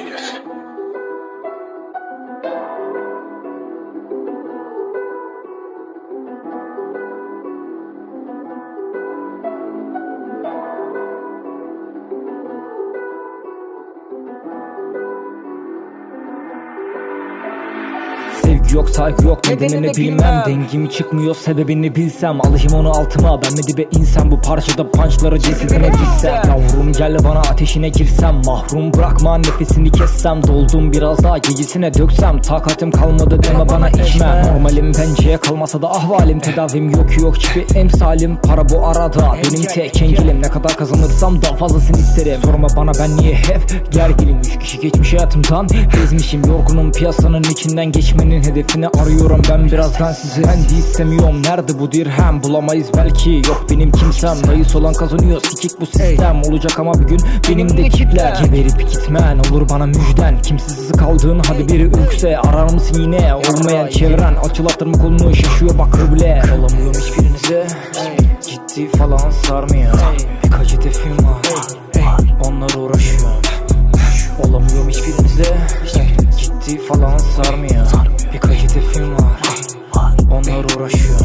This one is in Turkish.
genius. Yok saygı yok. Nedenini bilmem. Dengimi çıkmıyor sebebini bilsem. Alayım onu altıma. Ben mi dibe insem? Bu parçada punchları cesedine dizsem Yavrum gel bana ateşine girsem. Mahrum bırakma nefesini kessem. Doldum biraz daha gecesine döksem. Takatim kalmadı deme bana içmem Normalim pençeye kalmasa da ahvalim. Tedavim yok yok. Çipi emsalim. Para bu arada. Benim tek engelim Ne kadar kazanırsam daha fazlasını isterim. Sorma bana ben niye hep gerginim Üç kişi geçmiş hayatımdan Bezmişim. Yorgunum piyasanın içinden geçmenin hedefini arıyorum Ben birazdan sizi. Ben de istemiyorum. Nerede bu dirhem? Bulamayız belki. Yok benim kimsem. Reis olan kazanıyor. Sikik bu sistem. Olacak ama bir gün benim de kitler Geberip gitmen olur bana müjden. Kimsesiz kaldığın hadi biri ürkse Arar mısın yine? Olmayan çevren Açılattırma kolunu? Şaşıyor bak bile Olamıyorum hiçbirinize Ciddi falan sarmıyor. Birkaç hedefim var. Onlar uğraşıyor. Olamıyorum hiçbirinizle Ciddi falan sarmıyor Birkaç hedefim var. Onlar uğraşıyor